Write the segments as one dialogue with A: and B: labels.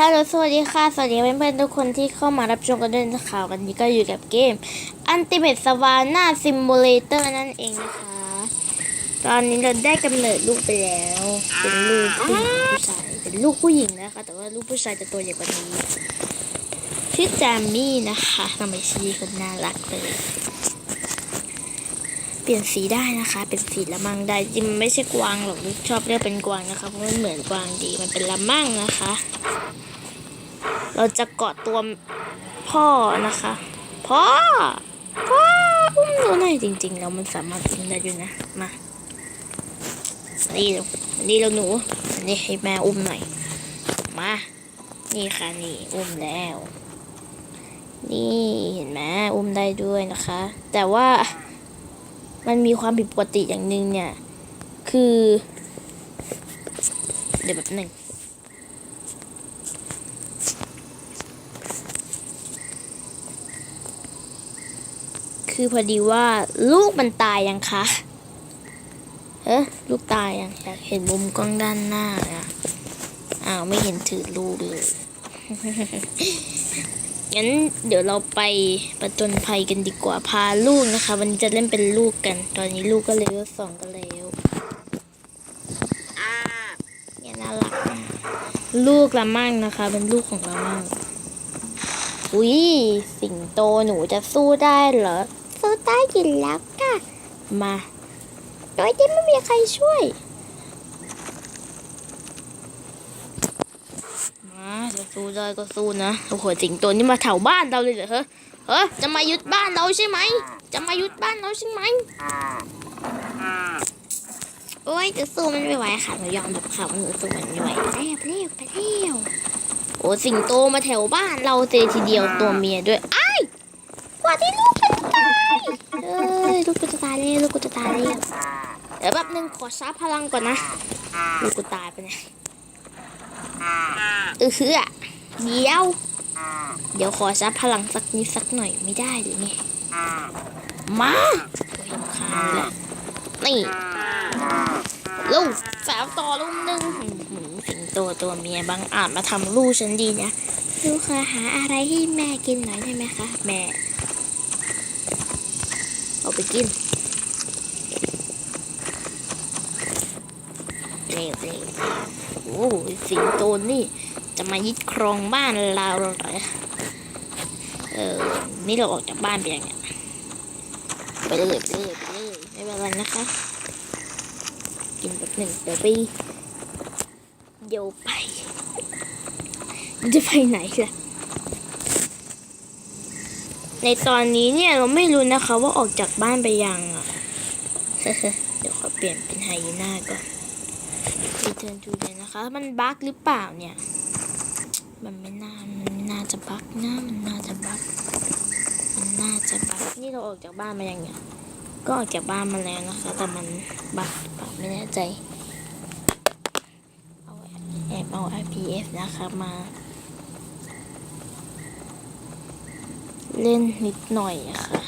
A: ฮัลโหลสวัสดีค่ะ สวัสดีเพื่อนๆทุกคนที่เข้ามารับชมกันด้วยนะคะวันนี้ก็อยู่กับเกม Ultimate Savannah Simulator นั่นเองนะคะ ตอนนี้เราได้กำเนิดลูกไปแล้ว เป็นลูกผู้ชาย เป็นลูกผู้หญิงนะคะ แต่ว่าลูกผู้ชายจะตัวใหญ่กว่านี้ ชื่อแจมมี่นะคะทำไมชีคนน่ารักเลย เปลี่ยนสีได้นะคะ เป็นสีละมังได้จริงมันไม่ใช่กวางหรอก ชอบเรียกเป็นกวางนะคะ เพราะมันเหมือนกวางดี มันเป็นละมังนะคะ เราจะเกาะตัวพ่อนะคะ พ่อ พ่อ อุ้มหนูหน่อยจริงๆ แล้วมันสามารถอุ้มได้ด้วยนะ มา นี่เรานี่เราหนูอันนี้ให้แม่อุ้มหน่อย มา นี่ค่ะนี่อุ้มแล้ว นี่เห็นไหมอุ้มได้ด้วยนะคะ แต่ว่ามันมีความผิดปกติอย่างหนึ่งเนี่ย คือ เดี๋ยวแบบหนึ่ง คือพอดีว่าลูกมันตายยังคะเอ๊ะลูกตายยังอยากเห็นมุมกล้องด้านหน้าอะอ้าวไม่เห็นถือลูกเลยงั้นเดี๋ยวเราไปประจนภัยกันดีกว่าพาลูกนะคะวันนี้จะเล่นเป็นลูกกัน ตอนนี้ลูกก็เลเวลสองกันแล้วเนี่ยน่ารักมากลูกละมั่งนะคะ เป็นลูกของละมั่งอุ้ยสิงโตหนูจะสู้ได้เหรอ สู้ได้ยินแล้วค่ะ มาโดยที่ไม่มีใครช่วย มาจะสู้ได้ก็สู้นะ โอ้โหสิงโตนี่มาแถวบ้านเราเลยเหรอเฮ้เฮ้จะมายึดบ้านเราใช่ไหม จะมายึดบ้านเราใช่ไหม โอ้ยจะสู้มันไม่ไหวค่ะหนูยอมแบบค่ะว่าหนูสู้มันไม่ไหวเรียบเรียบไปเรียวโอ้สิงโตมาแถวบ้านเราเลยทีเดียวตัวเมียด้วยไอ้ายกว่าที่ลูกฉันจะตายเอ้ย ลูกกูจะตายเลยลูกกูจะตายเลยเดี๋ยวแป๊บนึงขอชาร์จพลังก่อนนะลูกกูตายไปเนี่ยเออคืออะเดี๋ยว เดี๋ยวขอซับพลังสักนิดสักหน่อยไม่ได้หรือไงมาโอ้ยคาญเลยนี่ลูกสาวต่อลูกหนึ่งสิงโตตัวเมียบางอาจมาทำลูกฉันดีนะลูกเคยหาอะไรให้แม่กินหน่อยได้ไหมคะ แม่ ไปกินเร็วเร็วโอ้สิงโตนี่จะมายึดครองบ้านเราเหรอเออ นี่เราออกจากบ้านไปยังไงไปเลยไปเลยไปเลยไม่เป็นไรนะคะ กินแบบหนึ่งเดี๋ยวไปเดี๋ยวไป จะไปไหนล่ะ ในตอนนี้เนี่ยเราไม่รู้นะคะว่าออกจากบ้านไปยังอะ เดี๋ยวขอเปลี่ยนเป็นไฮยีน่าก่อน Return to เลยนะคะ มันบั๊กหรือเปล่าเนี่ย มันไม่น่า มันไม่น่าจะบั๊กนะ มันน่าจะบั๊กมันน่าจะบั๊กนี่เราออกจากบ้านมายังเนี่ยก็ออกจากบ้านมาแล้วนะคะ แต่มันบั๊กหรือเปไม่แน่ใจ เอาแอบเอา IPS นะคะมา เล่นนิดหน่อยอะค่ะ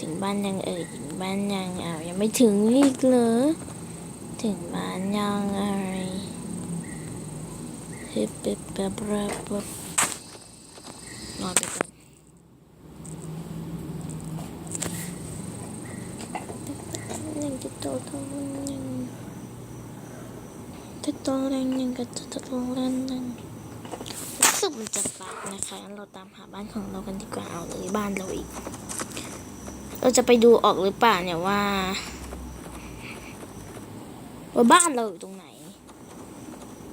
A: ถึงบ้านยังเอ่ยถึงบ้านยังอ้าวยังไม่ถึงอีกเหรอถึงบ้านยังอะไรฮึบปึ๊บปึ๊บแบปึ๊บนอนไปก่อนหนึ่งจะโตโตหนึ่งจะโตแรงหนึ่งก็จะโตแรงหนึ่ง สึกมันจะปักนะคะงั้นเราตามหาบ้านของเรากันดีกว่าเอาเลยบ้านเราอีก เราจะไปดูออกหรือเปล่าเนี่ยว่า ว่าบ้านเราอยู่ตรงไหน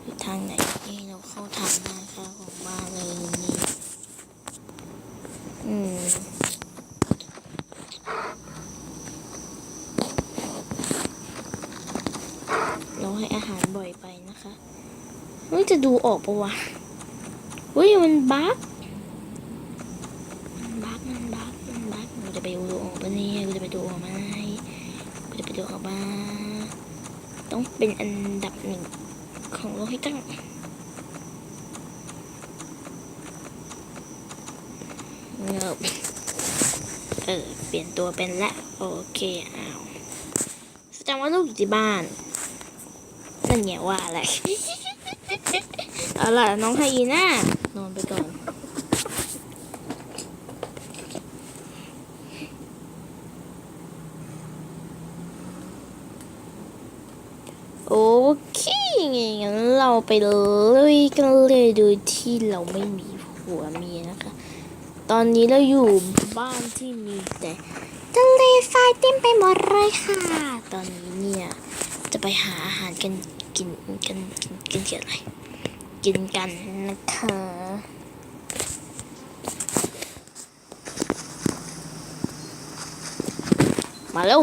A: อยู่ทางไหนนี่เราเข้าทางนะคะของบ้านเลยนี่อืมเราให้อาหารบ่อยไปนะคะเฮ้ยจะดูออกปะวะ เฮ้ยมันบั๊กมันบั๊กมันบั๊กมันบั๊กเราจะไปดูออกปะเนี่ยกูจะไปดูออกไหมกูจะไปดูออกบ้าต้องเป็นอันดับหนึ่งของโลกให้ตั้งเงบเออ เปลี่ยนตัวเป็นละโอเคอ้าวแสดงว่าลูกอยู่ที่บ้านนั่นไงว่าอะไร เอาล่ะน้องไฮยีน่า นอนไปก่อนโอเคงั้นเราไปเลยกันเลยโดยที่เราไม่มีผัวเมียนะคะ ตอนนี้เราอยู่บ้านที่มีแต่ทะเลทรายเต็มไปหมดเลยค่ะ ตอนนี้เนี่ย จะไปหาอาหารกันกินกันกินกินกันอะไร กินกันนะคะมาเร็ว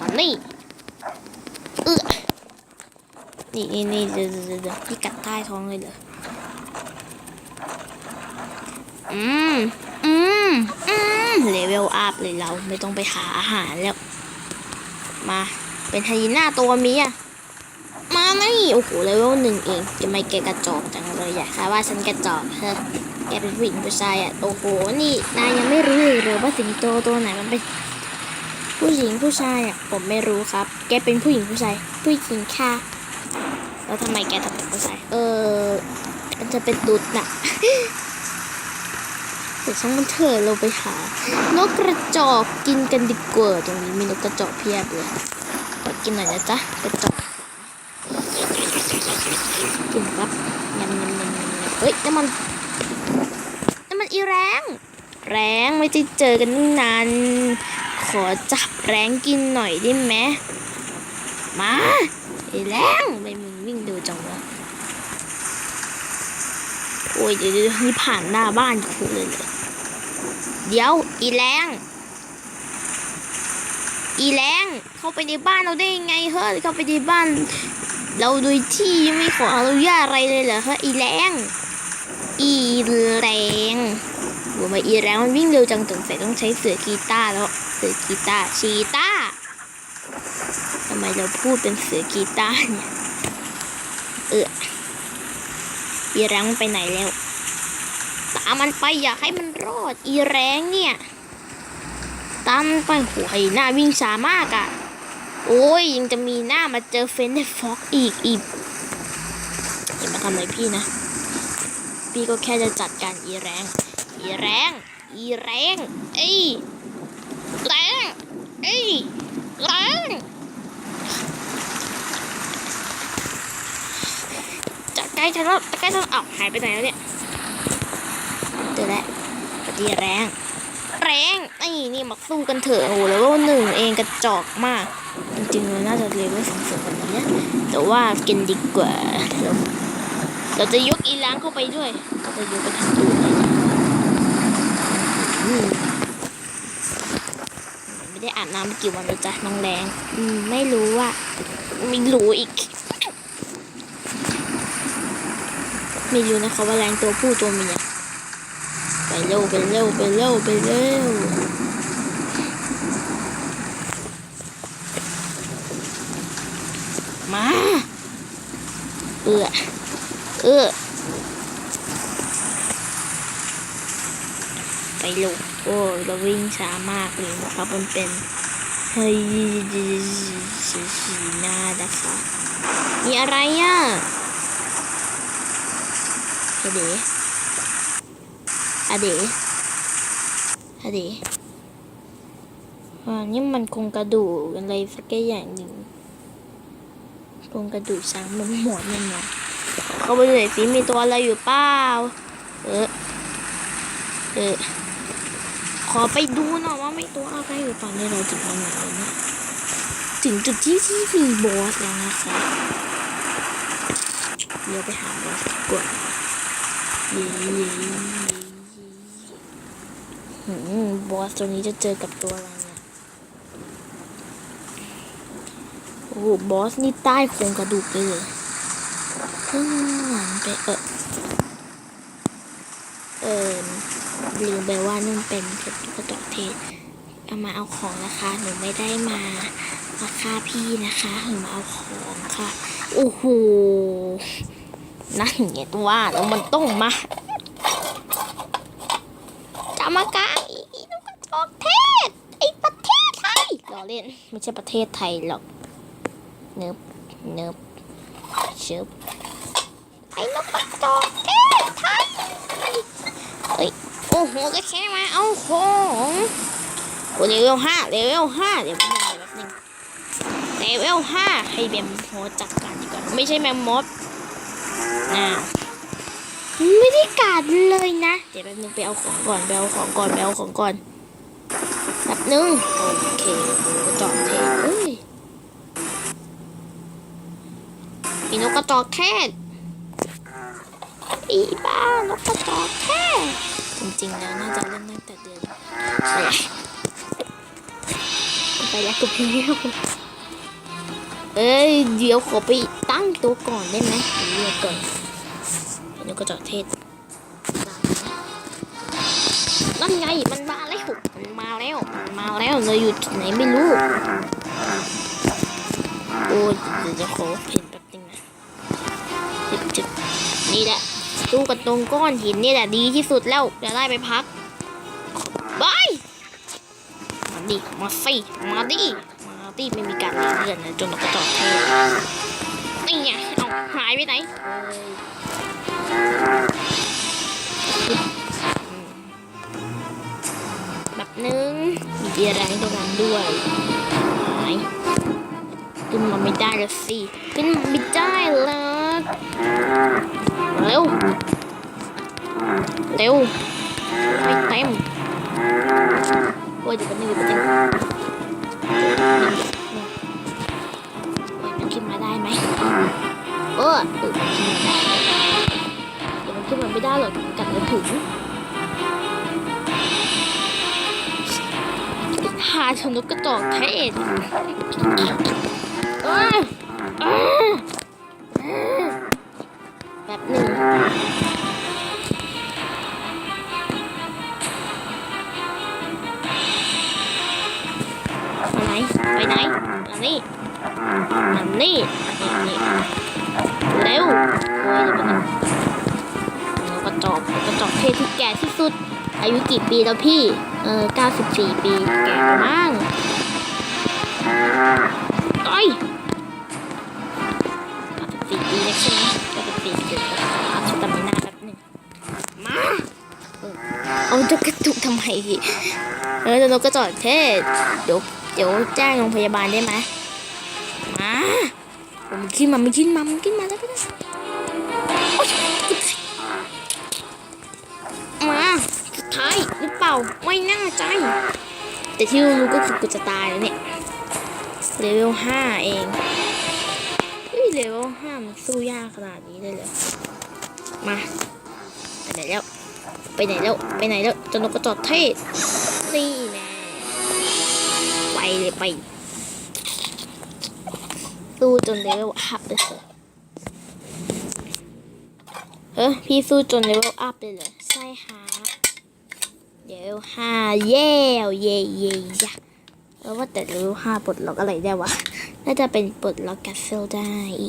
A: มานี่เออนี่นี่นี่เดี๋ยวเดี๋ยวเดี๋ยวพี่กัดใต้ท้องเลยเหรออืมอืมอืมเลเวลอัพเลยเราไม่ต้องไปหาอาหารแล้ว มา เป็นไฮยีน่าตัวเมีย โอ้โหเลเวลหนึ่งเองทำไมแกกระจอกจังเลยอยากค่ะว่าฉันกระจอกเฮ้แกเป็นผู้หญิงผู้ชายอะโอ้โหนี่นายยังไม่รู้เลยหรือว่าสิงโตตัวไหนมันเป็นผู้หญิงผู้ชายอะผมไม่รู้ครับ แกเป็นผู้หญิงผู้ชายผู้หญิงค่ะแล้วทำไมแกถึงเป็นผู้ชายเออมันจะเป็นตุ๊ดน่ะเดี๋ยวช่างมันเถอะเราไปหานกกระจอกกินกันดีกว่าตรงนี้มีนกกระจอกเพียบเลยขอกินหน่อยนะจ๊ะกระจอก กินครับยำยำยำยำยำเฮ้ยน้ำมันน้ำมันอีแรง แรงไม่ได้เจอกันนาน ขอจับแรงกินหน่อยได้ไหมมาไอ้แรงไปมึงวิ่งดูจังวะโอ้ยเดี๋ยวเดี๋ยวนี่ผ่านหน้าบ้านกูเลยเลยเดี๋ยวอีแรงอีแรงเข้าไปในบ้านเราได้ยังไงเฮ้ยเข้าไปในบ้าน เราโดยที่ไม่ขออนุญาตอะไรเลยเหรอเฮ้ยอีแรงอีแรงรู้ไหมอีแรงมันวิ่งเร็วจังสงสัยต้องใช้เสือกีตาร์แล้วเสือกีตาร์ชีตาร์ทำไมเราพูดเป็นเสือกีตาร์เนี่ยเอออีแรงมันไปไหนแล้วตามมันไปอย่าให้มันรอดอีแรงเนี่ยตามมันไปโหยหน้าวิ่งช้ามากอะ่ะ โอ้ยยังจะมีหน้ามาเจอเฟนในฟ็อกอีกอีกอย่ามาทำอะไรพี่นะ พี่ก็แค่จะจัดการอีแรง อีแรง อีแรงเอ้ยแรงเอ้ยแรงจัดใกล้ฉันแล้วจัดใกล้ฉันอ้าวหายไปไหนแล้วเนี่ยเจอแล้วปฏิแรง แรงไอ้นี่มาสู้กันเถอะโอ้โหแล้วว่าหนึ่งเองกระจอกมาก จริงๆเราน่าจะเลเวลสูงๆกว่านี้นะแต่ว่ากินดีกว่าเราเราจะยกอีล้างเข้าไปด้วยเราจะยกไปทั้งตัวเลยไม่ได้อาบน้ำกี่วันแล้วจ้ะน้องแรงอืมไม่รู้ว่าม่รู้อีกไม่รู้นะคะว่าแรงตัวผู้ตัวเมีย ไปเร็วไปเร็วไปเร็วไปเร็วมาเอือเออไปเร็วโอ้เราวิ่งช้ามากเลยนะครับมันเป็นเฮ้ยสีสีหน้านะคะมีอะไรอะเฮ้ยเด๋ อะเดะอะเดะอ่านี่มันคงกระดูกอะไรสักอย่างหนึ่งคงกระดูกช้างมันหมดนี่ยนะเข้าไปดูหน่อยสิมีตัวอะไรอยู่เปล่าเออเออขอไปดูหน่อยว่าไมีตัวอะไรอยู่เปล่าเนี่ยเราถึงตรงไหนแล้วนี่ยถึงจุดที่ที่มีบอสแล้วนะคะเดี๋ยวไปหาบอสกว่าเย้หืม บอสตัวนี้จะเจอกับตัวอะไรเนี่ย โอ้โห บอสนี่ใต้โครงกระดูกเลยเลยข้างหลังไปเออเออลืมไปว่านุ่นเป็นเพชรกระจอกเทศเอามาเอาของนะคะ หนูไม่ได้มามาฆ่าพี่นะคะหนูมาเอาของค่ะ โอ้โหนั่นไงตัวว่าแล้วมันต้องมาจะมากล เล่น ไม่ใช่ประเทศไทยหรอก เนิบเนิบเชิบไออ้นกกระจอกเทศไทยเฮ้ยโอ้โหก็แค่มาเอาของโอ้เลเวลห้าเลเวลห้าเดี๋ยวแป๊บนึงเดี๋ยวแป๊บนึงเลเวลห้าให้แมมโฮจัดการดีกว่าไม่ใช่แมมมดนะไม่ได้การเลยนะ เดี๋ยวแป๊บนึงไปเอาของก่อนไปเอาของก่อนไปเอาของก่อนแป๊บ นึง โอเคกระจอกเทศเอ้ยมีนกกระจอกเทศอีบ้านกกระจอกแท้จริงๆแล้วน่าจะเล่นตั้งแต่เดือนไรไปแล้วกูเพียวเอ้ยเดี๋ยวขอไปตั้งตัวก่อนได้ไหมเรียกก่อนนกกระจอกเทศนั่นไงมันมา แล้วเราอยู่ที่ไหนไม่รู้ โอ้ยเดี๋ยวจะขอเพ่นแป๊บนึงนะจึบจึบนี่แหละสู้กันตรงก้อนหินนี่แหละดีที่สุดแล้วจะได้ไปพักบายมาดิ มาสิมาดิ มาดิไม่มีการเลื่อนนะจนกระจอกเทนี่ไงเอาหายไปไหน มีเดีแรงตรงนั้นด้วยไหายขึ้นมาไม่ได้แล้วสิขึ้นมาไม่ได้แล้วเร็วเร็วไม่เต็มโอ้ยเดี๋ยวมันอยู่ประเด็นโอ้ยมันขึ้นมาได้ไหมเออขึ้นมาได้เดี๋ยวมันขึ้นมาไม่ได้หรอกกัดไม่ถึง หาชนกกระจอกเทศเอ้ยเอ้ยเอ้ยแบบหนึ่งมาไหน ไปไหนมานี่มานี่นี่นี่เร็วโอ้ยเดี๋ยวกระจอกกระจอกเทศที่แก่ที่สุด อายุกี่ปีแล้วพี่ เออ94 ปีแก่มากต้อย94ปีเล็กใช่ไหม94ปีเกิดอาชุดตามินาแป๊บหนึงมาเออเอาจะกระตุกทำไมพี่เออจะนกกระจอกเทศเดี๋ยวเดี๋ยวแจ้งโรงพยาบาลได้ไหมมาผมขึ้นมาไม่ขึ้นมามันขึ้นมาแล้วก็ได้ หรือเปล่า ไม่น่าใจ แต่ที่รู้ก็คือกูจะตายแล้วเนี่ยเลเวลห้าเองเฮ้ยเลเวลห้ามันสู้ยากขนาดนี้เลยเหรอมาไปไหนแล้ว ไปไหนแล้ว ไปไหนแล้วจนกกระจอกเทศนี่แน่ไปเลยไปสู้จนเลเวลอัพเลยเหรออพี่สู้จนเลเวลอัพเลยเหรอใช่ฮะ เลเวลห้าเย่เย่เย่ยะแล้วว่าแต่เลเวลห้าปลดล็อกอะไรได้วะ น่าจะเป็นปลดล็อกแกสเซลได้อี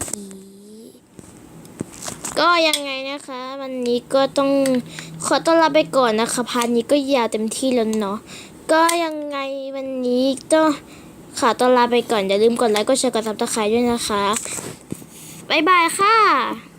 A: ก็ยังไงนะคะ วันนี้ก็ต้องขอต้อนรับไปก่อนนะคะพานี้ก็ยาวเต็มที่แล้วเนาะก็ยังไงวันนี้ต้องขอต้อนรับไปก่อนอย่าลืมกดไลค์กดแชร์กดซับสไครต์ด้วยนะคะบ๊ายบายค่ะ